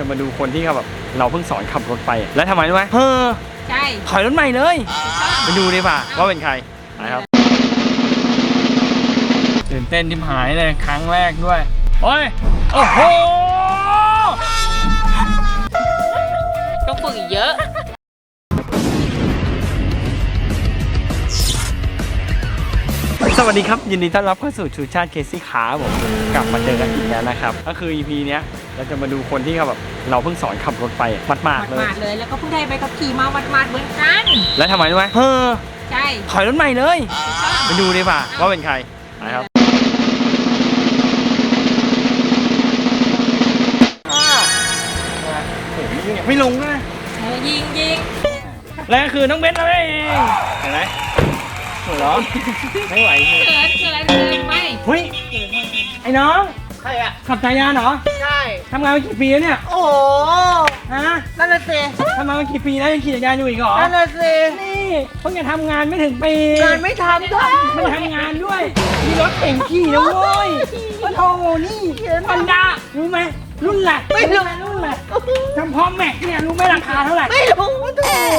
จะมาดูคนที่เขาแบบเราเพิ่งสอนขับรถไป แล้วทำไมรู้ไหมเฮ้อใช่ถอยรถใหม่เลยไปดูดีป่ะว่าเป็นใครนะครับตื่นเต้นทิมหายเลยครั้งแรกด้วยโอ้ยโอ้โหต้องฝึกอีกเยอะสวัสดีครับ ยินดีต้อนรับเข้าสู่ชูชาติเคซี่ขาผมกลับมาเจอกันอีกแล้วนะครับ ก็คือ EP เนี้ย เราจะมาดูคนที่เขาแบบเราเพิ่งสอนขับรถไปมัดมากๆเลย มาดๆเลย แล้วก็เพิ่งได้ใบขับขี่มาวัดมาดๆเหมือนกัน แล้วทำไมรู้ไหมเฮ้อใช่ถอยรถใหม่เลยไปดูดีป่ะว่าเป็นใครนะครับอ้าวโอ้โหยิงอย่างไม่ลงด้วยนะ เออยิงยิงและคือน้องเบนซ์เราเองเห็นไหมหัวเราะไม่ไหวจริงเกินเกินเกินไม่เฮ้ย ไอ้น้อง ใครอะขับจักรยานเหรอ ใช่ ทำงานมากี่ปีแล้วเนี่ย โอ้โหฮะนั่นน่ะสิทำงานมากี่ปีแล้วยังขี่จักรยานอยู่อีกเหรอ นั่นน่ะสินี่เพิ่งจะทำงานไม่ถึงปีงานไม่ทำด้วยไม่ทำงานด้วย มีรถเก่งขี่นะเว้ยโอ้โหนี่ฮอนด้ารู้ไหม รุ่นแหละไม่รู้รุ่นแหละทำพร้อมแม็กเนี่ยรู้ไหมราคาเท่าไหร่ ไม่รู้ไม่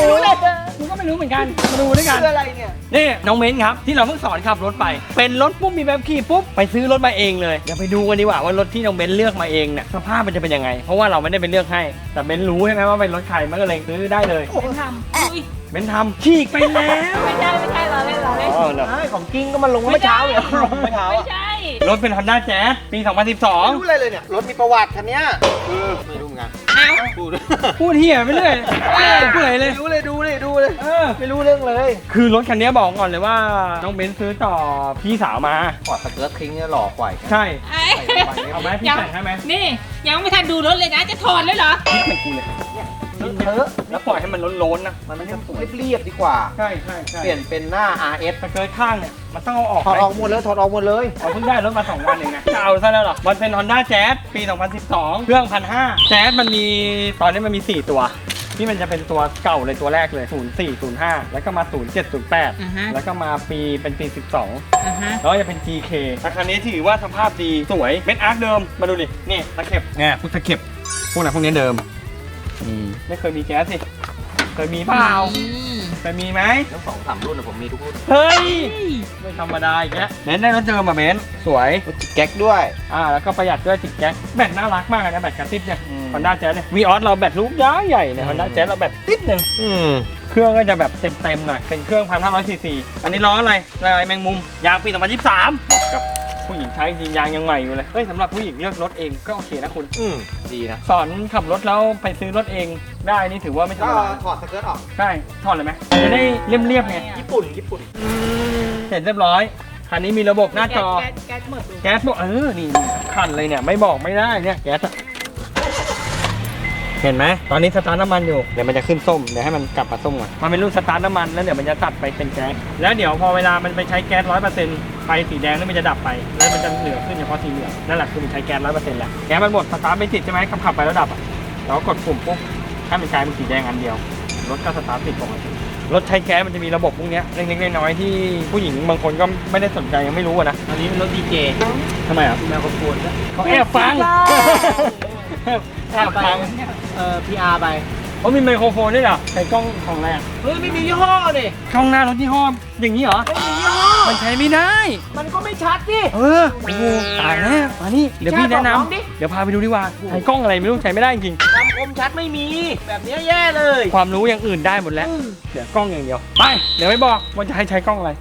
รู้เลยกูก็ไม่รู้เหมือนกัน มาดูด้วยกัน คืออะไรเนี่ย นี่น้องเม้นครับที่เราเพิ่งสอนขับรถไป เป็นรถปุ๊บมีแบบขี่ปุ๊บไปซื้อรถมาเองเลยเดี๋ยวไปดูกันดีกว่าว่ารถที่น้องเม้นเลือกมาเองเนี่ยสภาพมันจะเป็นยังไง เพราะว่าเราไม่ได้ไปเลือกให้ แต่เม้นรู้ใช่ไหมว่าเป็นรถใครมันก็เลยซื้อได้เลยเป็นทำอุ้ยเม้นทำฉีกไปแล้วไม่ใช่ไม่ใช่เราเล่นเราเล่นอ๋อเหรอใช่ของจริงก็มาลงเมื่อเช้าเนี่ยลงเมื่อเช้าไม่อะใช่ รถเป็น Honda Jazz ปี ไม่2012รู้อะไรเลยเนี่ย รถมีประวัติคันเนี้ยคือไม่รู้ไงเอาพูดพูดเหี้ยไปเรื่อยเปื่อยเลย ไม่รู้เลยดูเลยดูเลย เออ ไม่รู้เรื่องเลยคือรถคันนี้บอกก่อนเลยว่า น้องเบนซ์ซื้อต่อพี่สาวมาถอดสเกิร์ตทิ้งเนี่ยหล่อกว่าอีกนะใช่ ไอ้เอาไหมพี่ยังแต่งให้ไหม นี่ ยังไม่ทันดูรถเลยนะ จะถอดเลยเหรอพี่แต่งกูเลย เธอะแล้วปล่อยให้มันล้นๆนะมันไม่เรียบๆดีกว่า ใช่ใช่ใช่เปลี่ยนเป็นหน้า RS สเกิร์ตข้างเนี่ยมันต้องเอาออกถอดไหมออกหมดเลยถอดออกหมดเลยเอาเพิ่งได้รถมา2วันเองนะจะเอาซะแล้วเหรอมันเป็น Honda Jazz ปี 2012 เครื่อง1,500 Jazz มันมีตอนนี้มันมี 4 ตัวที่มันจะเป็นตัวเก่าเลยตัวแรกเลย 04 05 แล้วก็มา 07อ่าฮะ08 แล้วก็มาปีเป็นปี 12อ่าฮะแล้วก็จะเป็น GK แต่คันนี้ถือว่าสภาพดีสวยเป็นอาร์คเดิมมาดูดินี่ตะเข็บเนี่ยพวกตะเข็บพวกนั้นพวกนี้เดิม อืมไม่เคยมีแก๊สสิเคยมีเปล่านี่เคยมีไหมทั้งสองสามรุ่นนะผมมีทุกรุ่นเฮ้ยไม่ธรรมดาอีกแล้วเบนซ์ได้รถเดิมมาเบนซ์สวย แก๊กด้วย อ่าแล้วก็ประหยัดด้วยติดแก๊สแบตน่ารักมากเลยนะแบตกระติบเนี่ยอืม ฮอนด้าแจ๊สเนี่ยวีออสเราแบตลูกย้ายใหญ่เนี่ยฮอนด้าแจ๊สเราแบตติดหนึ่งอืมเครื่องก็จะแบบเต็มๆหน่อยเป็นเครื่องพันห้าร้อยซีซีอันนี้ล้ออะไรลายแมงมุมยางปี2023เหมาะกับ ผู้หญิงใช้จริงยางยังใหม่อยู่เลยเฮ้ยสำหรับผู้หญิงเลือกรถเองก็โอเคนะคุณ อืมดีนะสอนขับรถแล้วไปซื้อรถเองได้นี่ถือว่าไม่ธรก็รมดาถอดสเกิร์ตออก ใช่ถอดเลยไหมจะได้เรียบๆไงญี่ปุ่น ญี่ปุ่น เสร็จเรียบร้อยคันนี้มีระบบหน้าจอ แก๊สแก๊สหมดดูแก๊สบอกเออ นี่คันเลยเนี่ย ไม่บอกไม่ได้เนี่ย แก๊สอะเห็นไหม ตอนนี้สตาร์ทน้ำมันอยู่ เดี๋ยวมันจะขึ้นส้ม เดี๋ยวให้มันกลับมาส้มก่อน มันเป็นรุ่นสตาร์ทน้ำมัน แล้วเดี๋ยวมันจะตัดไปเป็นแก๊ส แล้วเดี๋ยวพอเวลามันไปใช้แก๊สร้อยเปอร์เซ็นต์ไฟสีแดงนี่มันจะดับไป แล้วมันจะเหลือขึ้นเฉพาะสีเหลืองนั่นแหละคือมันใช้แก๊สร้อยเปอร์เซ็นต์แล้วแก๊สมันหมดสตาร์ทไม่ติดใช่ไหมขับขับไปแล้วดับอะเราก็กดปุ่มปุ๊บให้มันกลายเป็นสีแดงอันเดียวรถก็สตาร์ทติดปกติรถใช้แก๊สมันจะมีระบบพวกเนี้ยเล็กๆน้อยๆที่ผู้หญิงบางคนก็ไม่ได้สนใจยังไม่รู้อะนะอันนี้เป็นรถดีเจทำไมอะแมวกระโปนด้วยเขาแอบฟังแอบฟังเอ่อ PR ไป เขามีไมโครโฟนด้วยเหรอใส่กล้องของแรงเฮ้ยไม่มียี่ห้อนี่ช่องหน้ารถยี่ห้ออย่างนี้เหรอ ไม่มียี่ห้อ มันใช้ไม่ได้ มันก็ไม่ชัดดิเออโอ้โหตายแล้วมานี่เดี๋ยวพี่แนะนใช่บอกน้องดิำเดี๋ยวพาไปดูดีกว่าใช้กล้องอะไรไม่รู้ใช้ไม่ได้จริงคำคมชัดไม่มี แบบเนี้ยแย่เลยความรู้อย่างอื่นได้หมดแล้วเดี๋ยวกล้องอย่างเดียว ไป เดี๋ยวไม่บอกว่าจะให้ใช้กล้องอะไร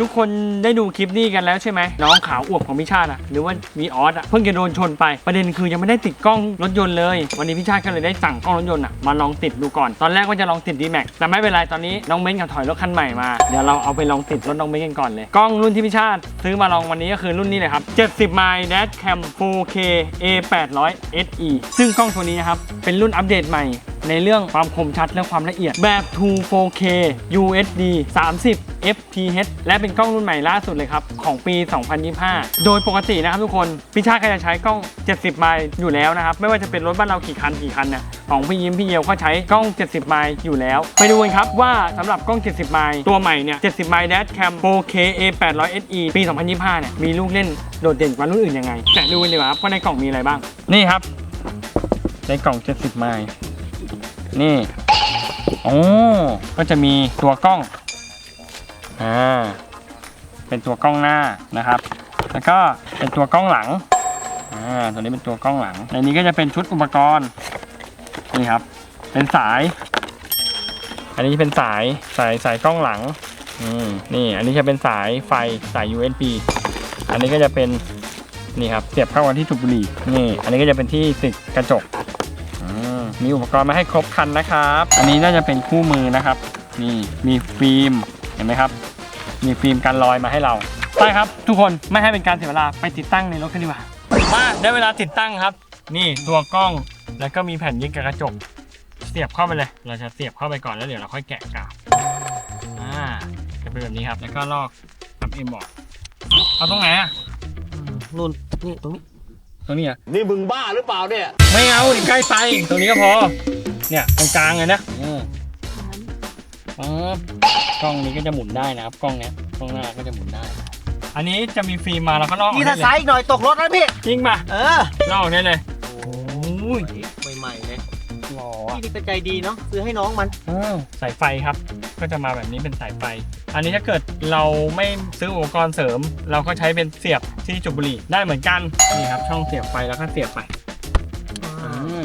ทุกคนได้ดูคลิปนี้กันแล้วใช่ไหมน้องขาวอวบของพี่ชาติอะหรือว่าวีออสอะเพิ่งจะโดนชนไปประเด็นคือยังไม่ได้ติดกล้องรถยนต์เลย วันนี้พี่ชาติก็เลยได้สั่งกล้องรถยนต์อะมาลองติดดูก่อนตอนแรกว่าจะลองติด d m a x แต่ไม่เป็นไรตอนนี้น้องเบ้นกับถอยรถคันใหม่มาเดี๋ยวเราเอาไปลองติดรถน้องเบ้นกันก่อนเลยกล้องรุ่นที่พี่ชาติซื้อมาลองวันนี้ก็คือรุ่นนี้เลยครับ70ไมล์ Dash Cam 4K A 800 SE ซึ่งกล้องตัวนี้นะครับเป็นรุ่นอัปเดตใหม่ในเรื่องความคมชัดและความละเอียดแบบ 2 4K UHD 30 fps และเป็นกล้องรุ่นใหม่ล่าสุดเลยครับ ของปี 2025 โดยปกตินะครับทุกคน พี่ชาติก็จะใช้กล้อง 70 ไมล์อยู่แล้วนะครับ ไม่ว่าจะเป็นรถบ้านเรากี่คันกี่คันเนี่ยของพี่ยิ้มพี่เยียวก็ใช้กล้อง 70 ไมล์อยู่แล้ว ไปดูกันครับว่าสำหรับกล้อง 70 ไมล์ตัวใหม่เนี่ย 70 ไมล์ dash cam 4K A 800 SE ปี 2025 เนี่ย มีลูกเล่นโดดเด่นกว่ารุ่นอื่นยังไงแกะดูกันดีกว่าครับว่าในกล่องมีอะไรบ้าง นี่ครับ ในกล่อง 70 ไมล์ นี่โอ้ก็จะมีตัวกล้องอ่าเป็นตัวกล้องหน้านะครับ แล้วก็เป็นตัวกล้องหลังอ่าตัวนี้เป็นตัวกล้องหลังในนี้ก็จะเป็นชุดอุปกรณ์นี่ครับ เป็นสาย อันนี้เป็นสายสายสายกล้องหลังอืมนี่อันนี้จะเป็นสายไฟสาย USB อันนี้ก็จะเป็นนี่ครับเสียบเข้ากันที่จุดบุหรี่นี่ อันนี้ก็จะเป็นที่ติดกระจก มีอุปกรณ์มาให้ครบคันนะครับ อันนี้น่าจะเป็นคู่มือนะครับ นี่มีฟิล์มเห็นไหมครับ มีฟิล์มกันรอยมาให้เราไปครับ ทุกคนไม่ให้เป็นการเสียเวลาไปติดตั้งในรถกันดีกว่ามาได้เวลาติดตั้งครับ นี่ตัวกล้องแล้วก็มีแผ่นยึดกับกระจกเสียบเข้าไปเลย เราจะเสียบเข้าไปก่อนแล้วเดี๋ยวเราค่อยแกะกาวอ่าจะเป็นแบบนี้ครับ แล้วก็ลอกทำเอ็มบอกเอาตรงไหนอะนู่นนี่ตรงนี้ ตรงนี้อะนี่มึงบ้าหรือเปล่าเนี่ย ไม่เอาดิใกล้ไปตรงนี้ก็พอ เนี่ยตรงกลางเลยนะอืมป๊บกล้องนี้ก็จะหมุนได้นะครับกล้องเนี้ยกล้องหน้าก็จะหมุนได้ อันนี้จะมีฟิล์มมาแล้วก็ลอกออกนี่ได้ถ้าเลซ้ายยอีกหน่อยตกรถนะพี่ จริงป่ะเออลอกออกได้เลยโอ้ยใหม่ๆเลย หล่อพี่นี่ก็ใจดีเนาะซื้อให้น้องมันอ้าวสายไฟครับ ก็จะมาแบบนี้เป็นสายไฟ อันนี้ถ้าเกิดเราไม่ซื้ออุปกรณ์เสริม เราก็ใช้เป็นเสียบที่จุดบุหรี่ได้เหมือนกันนี่ครับ ช่องเสียบไฟแล้วก็เสียบไปอ่า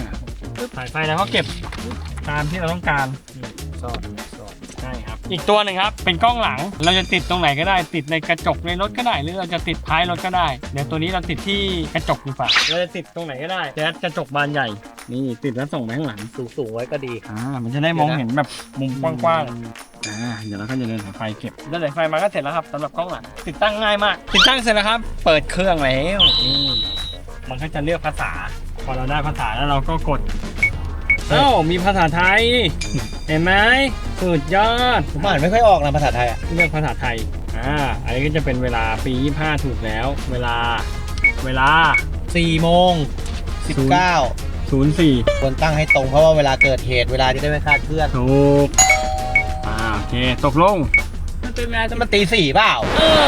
สายไฟแล้วก็เก็บตามที่เราต้องการสอดสอดใช่ครับ อีกตัวหนึ่งครับ เป็นกล้องหลัง เราจะติดตรงไหนก็ได้ ติดในกระจกในรถก็ได้ หรือเราจะติดท้ายรถก็ได้ เดี๋ยวตัวนี้เราติดที่กระจกดีกว่าเราจะติดตรงไหนก็ได้แจ๊สกระจกบานใหญ่ นี่ติดแล้วส่งไปข้างหลัง สูงสูงๆไว้ก็ดี อ่า มันจะได้มองเห็นแบบมุมกว้างๆ อ่า เดี๋ยวเราก็จะเดินสายไฟเก็บเดินสายไฟมาก็เสร็จแล้วครับสำหรับกล้องหลังติดตั้งง่ายมาก ติดตั้งเสร็จแล้วครับ เปิดเครื่องแล้วนี่มันก็จะเลือกภาษา พอเราได้ภาษาแล้วเราก็กด เอ้า มีภาษาไทย เห็นไหมสุดยอด ผมอ่านไม่ค่อยออกนะภาษาไทยอะเลือกภาษาไทย อ่า อันนี้ก็จะเป็นเวลาปี25ถูกแล้ว เวลา เวลา4โมง19 04ควรตั้งให้ตรงเพราะว่าเวลาเกิดเหตุเวลาจะได้ไม่คลาดเคลื่อนถูกอ่าโอเคตกลง มันเป็นเวลาจะมาตีสี่เปล่า เออ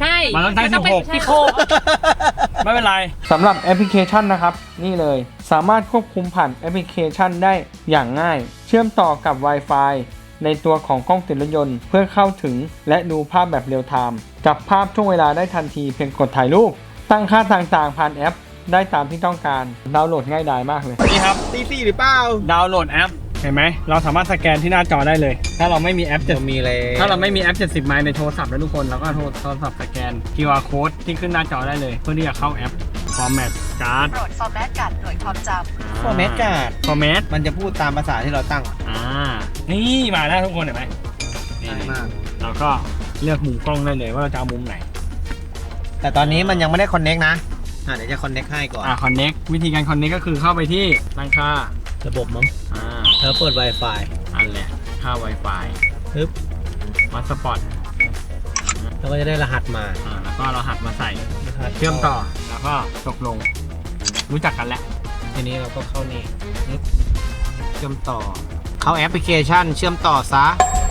ใช่มันต้องตั้งเป็16สิบหกไม่เป็นไร สำหรับแอปพลิเคชันนะครับ นี่เลยสามารถควบคุมผ่านแอปพลิเคชันได้อย่างง่าย เชื่อมต่อกับ Wi-Fi ในตัวของกล้องติดรถยนต์ เพื่อเข้าถึงและดูภาพแบบเรียลไทม์จับภาพช่วงเวลาได้ทันทีเพียงกดถ่ายรูป ตั้งค่าต่างๆผ่านแอป ได้ตามที่ต้องการ ดาวน์โหลดง่ายดายมากเลย นี่ครับตีสี่หรือเปล่า ดาวน์โหลดแอป เห็นไหม เราสามารถสแกนที่หน้าจอได้เลย ถ้าเราไม่มีแอปจะมีเลย ถ้าเราไม่มีแอป 70 ไมล์ในโทรศัพท์แล้วทุกคน เราก็โทรโทรศัพท์สแกน QR code ที่ขึ้นหน้าจอได้เลย เพื่อที่จะเข้าแอป Format Card โปรดฟอร์แมตการ์ดหน่วยความจำฟอร์แมตการ์ด Format มันจะพูดตามภาษาที่เราตั้ง อ่า นี่มาแล้วทุกคนเห็นไหมนี่ง่ายมากเราก็เลือกมุมกล้องได้เลยว่าเราจะเอามุมไหน แต่ตอนนี้มันยังไม่ได้คอนเน็กนะ อะเดี๋ยวจะคอนเน็กให้ก่อน อ่า connect วิธีการ connect ก็คือเข้าไปที่ตั้งค่าระบบมั้งอ่าแล้วเปิด Wi-Fi อันแหละค่า Wi-Fi ปึ๊บวัดสปอตแล้วก็จะได้รหัสมาอ่าแล้วก็เราหัดมาใส่เชื่อมต่อแล้วก็ตกลง รู้จักกันแล้วทีนี้เราก็เข้านี่ปึ๊บเชื่อมต่อ เข้าแอปพลิเคชัน เชื่อมต่อซะ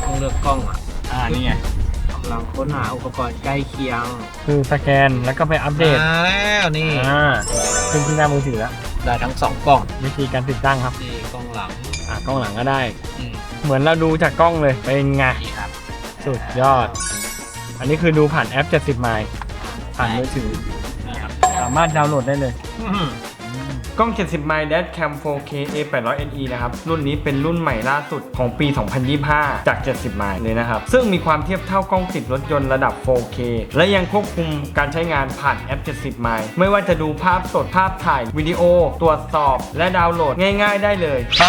ต้องเลือกกล้องอะอ่านี่ไง กำลังค้นหาอุปกรณ์ใกล้เคียง คือสแกนแล้วก็ไปอัปเดตมาแล้วนี่อ่าขึ้นที่หน้ามือถือแล้วได้ทั้งสองกล้องวิธีการติดตั้งครับนี่กล้องหลังอ่ากล้องหลังก็ได้ อืมเหมือนเราดูจากกล้องเลยเป็นไงนี่ครับสุดยอด อันนี้คือดูผ่านแอป 70ไมล์ผ่านมือถือนี่ครับสามารถดาวน์โหลดได้เลย กล้อง 70ไมล์ Dash Cam 4K A 800 NE นะครับ รุ่นนี้เป็นรุ่นใหม่ล่าสุดของปี 2025 จาก 70ไมล์เลยนะครับ ซึ่งมีความเทียบเท่ากล้องติดรถยนต์ระดับ 4K และยังควบคุมการใช้งานผ่านแอป 70ไมล์ไม่ว่าจะดูภาพสดภาพถ่ายวิดีโอ ตรวจสอบ และดาวน์โหลดง่าย ๆ ได้เลยไป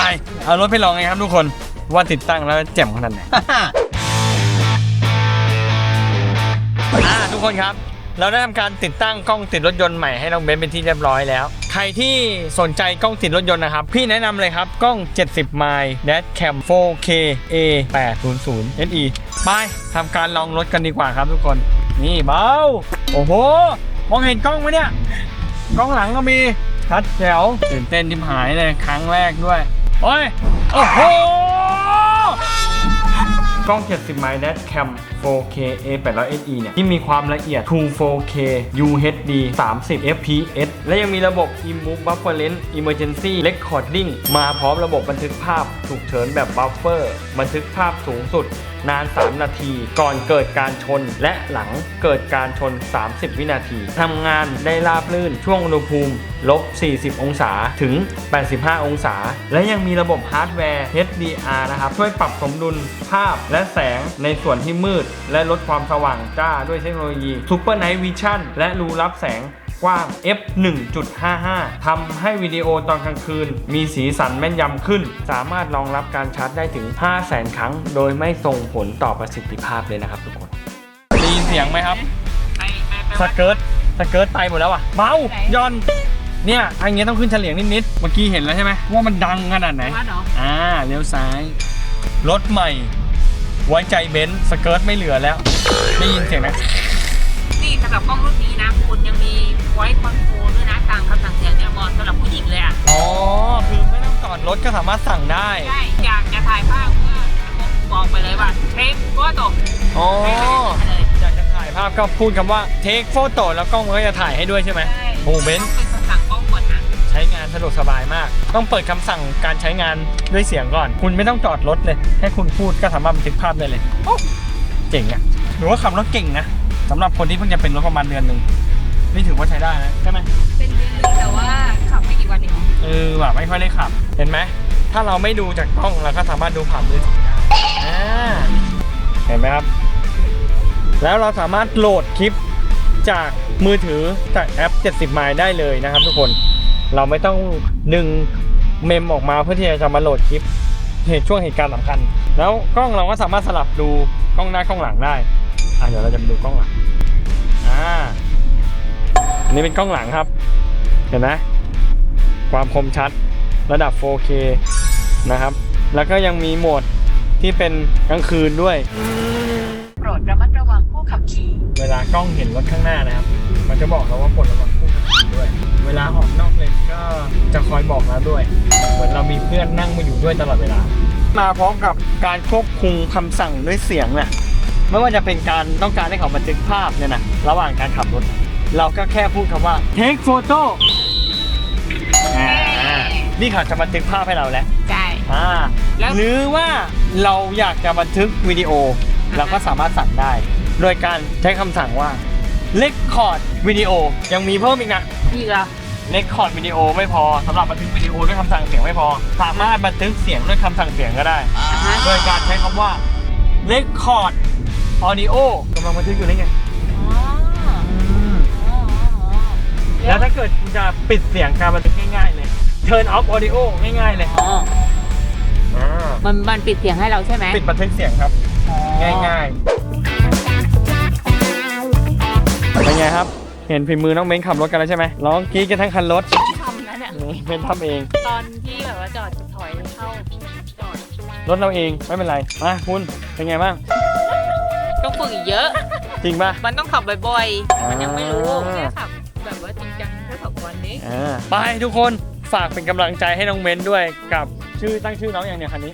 เอารถไปลองกันครับทุกคนว่าติดตั้งแล้วแจ่มขนาดไหนอ่าทุกคนครับ เราได้ทำการติดตั้งกล้องติดรถยนต์ใหม่ให้น้องเบนซ์เป็นที่เรียบร้อยแล้ว ใครที่สนใจกล้องติดรถยนต์นะครับ พี่แนะนำเลยครับ กล้อง 70 ไมล์ d a s Cam 4K A 800 SE ไปทำการลองรถกันดีกว่าครับทุกคน นี่เบา โอ้โห มองเห็นกล้องไหมเนี่ย กล้องหลังก็มีชัดแจ๋วตื่นเต้นทิมหายเลยครั้งแรกด้วย โอ้ย โอ้โห กล้อง 70 ไมล์ d a s Cam 4K A 800 SE เนี่ยที่มีความละเอียด True 4K UHD 30 fps และยังมีระบบ Imove Buffer Lens Emergency Recording มาพร้อมระบบบันทึกภาพฉุกเฉินแบบ Buffer บันทึกภาพสูงสุด นาน 3 นาที ก่อนเกิดการชนและหลังเกิดการชน 30 วินาทีทำงานได้ราบรื่นช่วงอุณหภูมิลบ 40 องศาถึง 85 องศา และยังมีระบบฮาร์ดแวร์ HDR นะครับ ช่วยปรับสมดุลภาพและแสงในส่วนที่มืด และลดความสว่างจ้าด้วยเทคโนโลยี Super Night Vision และรูรับแสง กว้าง f 1.55ทำให้วิดีโอตอนกลางคืน มีสีสันแม่นยำขึ้น สามารถรองรับการชาร์จได้ถึง 500,000 ครั้ง โดยไม่ส่งผลต่อประสิทธิภาพเลยนะครับทุกคนได้ยินเสียงไหมครับไปไปไปสเกิร์ตสเกิร์ตไปหมดแล้วอะเบาไหนย่อนเนี่ยอันนี้ต้องขึ้นเฉลียงนิดๆเมื่อกี้เห็นแล้วใช่ไหมว่ามันดังขนาดไหนวัดเหรออ่าเลี้ยวซ้าย รถใหม่ ไว้ใจเบนซ์สเกิร์ตไม่เหลือแล้วได้ยินเสียงไหมนี่สำหรับกล้องรุ่นนี้นะคุณยังมี ไว้คอนโทรลด้วยนะตามคำสั่งเสียงเนี่ยบอลสำหรับผู้หญิงเลยอะอ๋อ คือไม่ต้องจอดรถก็สามารถสั่งได้ ใช่อยากจะถ่ายภาพก็บอกไปเลยว่าเทคก็ตกอ๋อไปเลยอยากจะถ่ายภาพก็พูดคำว่าเทคโฟโต้แล้วกล้องมันก็จะถ่ายให้ด้วยใช่ไหมใช่โอ้เบนซ์ต้องเป็นคำสั่งกล้องก่อนนะใช้งานสะดวกสบายมาก ต้องเปิดคำสั่งการใช้งานด้วยเสียงก่อน คุณไม่ต้องจอดรถเลย ให้คุณพูดก็สามารถบันทึกภาพได้เลยโอ้เจ๋งอะหรือว่าขับรถเก่งนะสำหรับคนที่เพิ่งจะเป็นรถประมาณเดือนหนึ่ง นี่ถือว่าใช้ได้นะใช่ไหมเป็นเดือนเลยแต่ว่าขับไม่กี่วันเองเออแบบไม่ค่อยได้ขับ เห็นไหมถ้าเราไม่ดูจากกล้องเราก็สามารถดูผ่านมือถือได้อ่าเห็นไหมครับ แล้วเราสามารถโหลดคลิปจากมือถือจากแอป 70 ไมล์ได้เลยนะครับทุกคนเราไม่ต้องดึงเมมออกมาเพื่อที่จะมาโหลดคลิปเหตุช่วงเหตุการณ์สำคัญ แล้วกล้องเราก็สามารถสลับดูกล้องหน้ากล้องหลังได้อะเดี๋ยวเราจะไปดูกล้องหลังอ่าอั นนี้เป็นกล้องหลังครับ เห็นไหมความคมชัดระดับ 4K นะครับ แล้วก็ยังมีโหมดที่เป็นกลางคืนด้วย โปรดระมัดระวังผู้ขับขี่เวลากล้องเห็นรถข้างหน้านะครับ มันจะบอกเราว่าปลดระวังผู้ขับขี่ด้วย เวลาออกนอกเลนก็จะคอยบอกเราด้วย เหมือนเรามีเพื่อนนั่งมาอยู่ด้วยตลอดเวลา มาพร้อมกับการควบคุมคำสั่งด้วยเสียงน่ะไม่ว่าจะเป็นการต้องการให้เขาบันทึกภาพเนี่ยนะระหว่างการขับรถ เราก็แค่พูดคำว่า take photo อ่านี่เขาจะบันทึกภาพให้เราแล้วใช่ อ่าแล้ว หรือว่าเราอยากจะบันทึกวิดีโอ เราก็สามารถสั่งได้ โดยการใช้คำสั่งว่า record วิดีโอยังมีเพิ่มอีกนะนี่เหรอ record วิดีโอไม่พอสำหรับบันทึกวิดีโอด้วยคำสั่งเสียงไม่พอ สามารถบันทึกเสียงด้วยคำสั่งเสียงก็ได้ อ่าฮะ โดยการใช้คำว่า record audio กำลังบันทึกอยู่นี่ไง แล้วถ้าเกิดคุณจะปิดเสียงการบันทึกง่ายๆเลย turn off audio ง่ายๆเลยอ๋ออ่ามันมันปิดเสียงให้เราใช่ไหมปิดบันทึกเสียงครับ ง่ายๆเป็นไงครับ เห็นฝีมือน้องเม้นขับรถกันแล้วใช่ไหมร้องกรี๊ดกันทั้งคันรถทำนะเนี่ยนี่เป็นทำเอง ตอนที่แบบว่าจอดถอยเข้าจอดรถเราเองไม่เป็นไรมาคุณเป็นไงบ้าง ต้องฝึกอีกเยอะ จริงป่ะ มันต้องขับบ่อยๆ มันยังไม่รู้อ่าแค่ขับ สองวันนี้อ่าไปทุกคนฝากเป็นกำลังใจให้น้องเม้นด้วยกับชื่อตั้งชื่อน้องอย่างเนี้ยคันนี้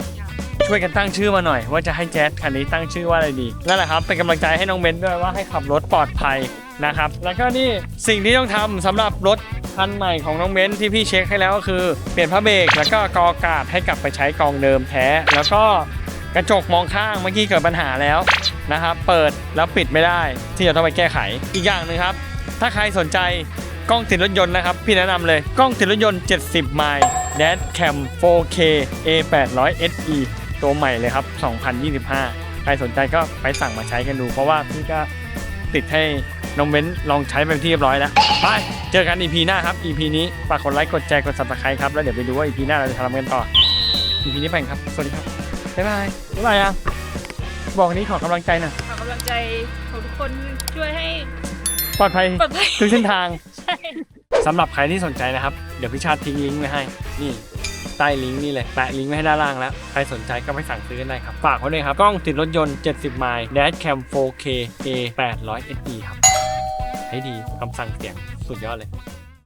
ช่วยกันตั้งชื่อมาหน่อย ว่าจะให้แจ๊สคันนี้ตั้งชื่อว่าอะไรดีนั่นแหละครับเป็นกำลังใจให้น้องเม้นด้วยว่าให้ขับรถปลอดภัยนะครับ แล้วก็นี่สิ่งที่ต้องทำสำหรับรถคันใหม่ของน้องเม้นที่พี่เช็คให้แล้วก็คือเปลี่ยนผ้าเบรกแล้วก็กออากาศให้กลับไปใช้กองเดิมแท้ แล้วก็กระจกมองข้างเมื่อกี้เกิดปัญหาแล้ว นะครับ เปิดแล้วปิดไม่ได้ที่จะต้องไปแก้ไข อีกอย่างหนึ่งครับ ถ้าใครสนใจ กล้องติดรถยนต์นะครับ พี่แนะนำเลย กล้องติดรถยนต์ 70 ไมล์ Dash Cam 4K A 800 SE ตัวใหม่เลยครับ 2025 ใครสนใจก็ไปสั่งมาใช้กันดู เพราะว่าพี่ก็ติดให้น้องเบ้นลองใช้เป็นที่เรียบร้อยแล้ว ไป เจอกัน EP หน้าครับ EP นี้ฝากกดไลค์ กดแชร์ กด subscribe ครับ แล้วเดี๋ยวไปดูว่า EP หน้าเราจะทำกันต่อ EP นี้ไปครับ สวัสดีครับ บ๊ายบาย บ๊ายบายอะบอกนี้ขอกำลังใจหน่อย ขอกำลังใจของทุกคนช่วยให้ ปลอดภัยปลอดภัย ทุกเส้นทาง ใช่ สำหรับใครที่สนใจนะครับ เดี๋ยวพี่ชาติทิ้งลิงก์ไว้ให้ นี่ ใต้ลิงก์นี่เลยแปะลิงก์ไว้ให้ด้านล่างแล้ว ใครสนใจก็ไปสั่งซื้อกันได้ครับ ฝากไว้ด้วยครับ กล้องติดรถยนต์ 70 ไมล์ Dashcam 4K A 800 SE ครับ ให้ดีคำสั่งเสียงสุดยอดเลย